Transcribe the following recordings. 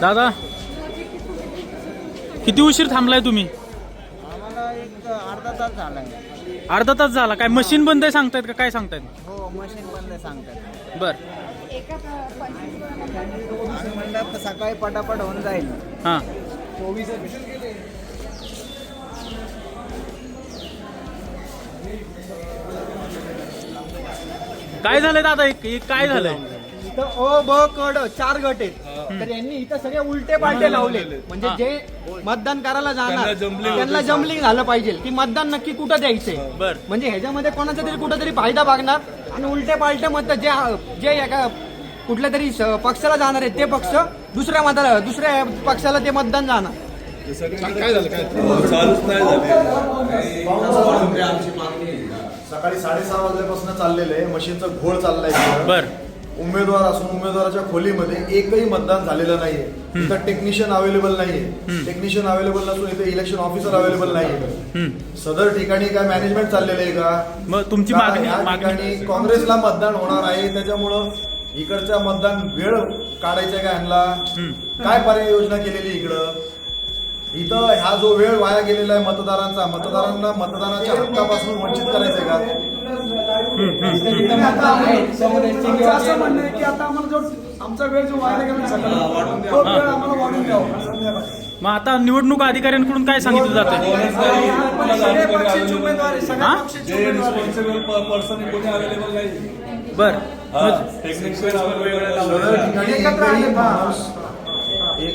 दादा किती उशीर थांबलाय तुम्ही? आम्हाला एक अर्धा तास झाला अर्धा तास झाला. काय मशीन बंद आहे सांगतायत का? काय सांगतायत? हो मशीन बंद सांगतात बर. आम्ही म्हणलं तर सकाळी पटापट होऊन जाईल. हां. काय झालंय दादा? हे- हे काय झालंय? इथं अ ब क ड चार गट आहेत. तर यांनी इथं सगळे उलटे पालटे लावले म्हणजे. जे मतदान करायला जाणार त्यांना जम्बलिंग झालं पाहिजे. की मतदान नक्की कुठं द्यायचंय? म्हणजे ह्याच्यामध्ये कोणाचा तरी कुठं फायदा बघणार आणि उलटे पालटे मत जे जे एका कुठल्या तरी पक्षाला जाणार आहे ते पक्ष दुसऱ्या मताला दुसऱ्या पक्षाला ते मतदान जाणार. सकाळी साडेसहा वाजल्यापासून चाललेलं आहे. मशीनचं घोळ चाललाय. बर. उमेदवार असून उमेदवाराच्या खोलीमध्ये एकही मतदान झालेलं नाहीये. इथं टेक्निशियन अवेलेबल नाहीये. टेक्निशियन अवेलेबल नसून इथे इलेक्शन ऑफिसर अवेलेबल नाहीये. सदर ठिकाणी काय मॅनेजमेंट चाललेलं आहे का? मग तुमची ठिकाणी काँग्रेसला मतदान होणार आहे. त्याच्यामुळं इकडच्या मतदान वेळ काढायचा का ह्यांना काय पर्याय योजना केलेली इकडं? इथं हा जो वेळ वाया गेलेला आहे मतदारांचा मतदारांना मतदानाच्या हक्कापासून वंचित करायचंय का? असं म्हणणं आहे की आता आम्हाला जो आमचा वेळ जो वाया गेला सकाळी तो वेळ आम्हाला वाढून द्यावा. मग आता निवडणूक अधिकाऱ्यांकडून काय सांगितलं जातं हा? बर. टेक्निशियन वेगवेगळ्या सदर ठिकाणी एकत्र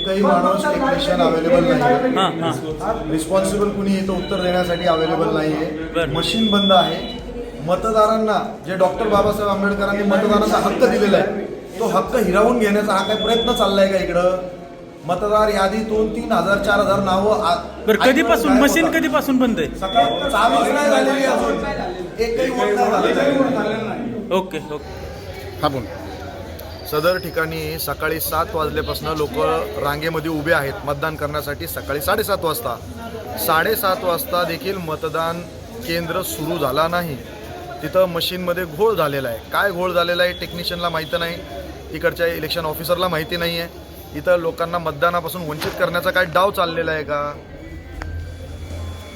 एकही आहे, हा. माणूस टेक्निशियन अवेलेबल नाही हां हां. रिस्पॉन्सिबल कुणी इथं उत्तर देण्यासाठी अवेलेबल बरं. नाहीये मशीन बंद आहे. मतदारांना जे डॉक्टर बाबासाहेब आंबेडकरांनी मतदानाचा हक्क दिलेला आहे तो हक्क हिरावून घेण्याचा हा काही प्रयत्न चाललाय का इकडं? मतदार यादीतून तीन हजार चार हजार नावं आ- बर कधीपासून? मशीन. कधीपासून बंद आहे? सकाळ चालूच नाही झालेली अजून. एकही वोट नाही झालेलं. Okay okay. सदर ठिकाणी सकाळी सात वाजल्यापासून लोक रांगेमध्ये उभे आहेत. मतदान करण्यासाठी सकाळी साडेसात वाजता. साडेसात वाजता देखील मतदान केंद्र सुरू झाला नाही. तिथं मशीनमध्ये घोळ झालेला आहे. काय घोळ झालेला आहे टेक्निशियनला माहिती नाही. इकडच्या इलेक्शन ऑफिसरला माहिती नाही आहे इथं लोकांना मतदानापासून वंचित करण्याचा काय डाव चाललेला आहे का?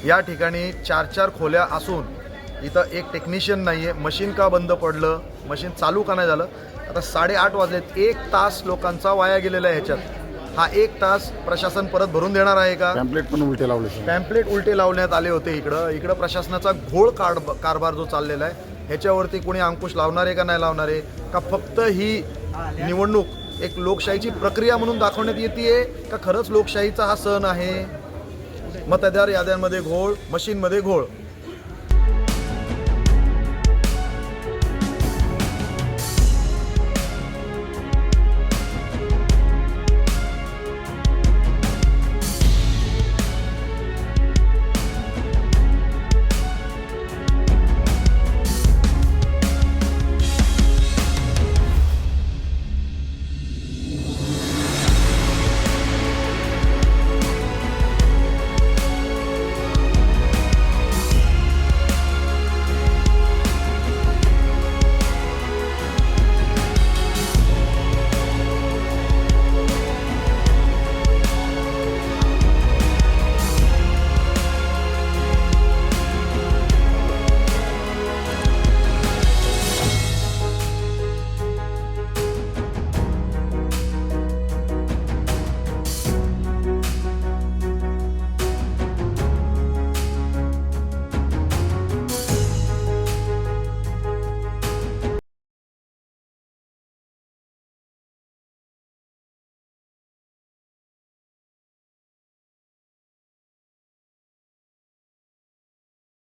या ठिकाणी चार चार खोल्या असून इथं एक टेक्निशियन नाही आहे मशीन का बंद पडलं? मशीन चालू का नाही झालं? आता साडेआठ वाजलेत. एक तास लोकांचा वाया गेलेला आहे ह्याच्यात. हा एक तास प्रशासन परत भरून देणार आहे का? पॅम्पलेट पण उलटे लावले पॅम्पलेट उलटे लावण्यात आले होते इकडं. इकडं प्रशासनाचा घोळ कार कारभार जो चाललेला आहे ह्याच्यावरती कोणी अंकुश लावणार आहे का नाही लावणार आहे? का फक्त ही निवडणूक एक लोकशाहीची प्रक्रिया म्हणून दाखवण्यात येते का खरंच लोकशाहीचा हा सण आहे? मतदार याद्यांमध्ये घोळ मशीनमध्ये घोळ.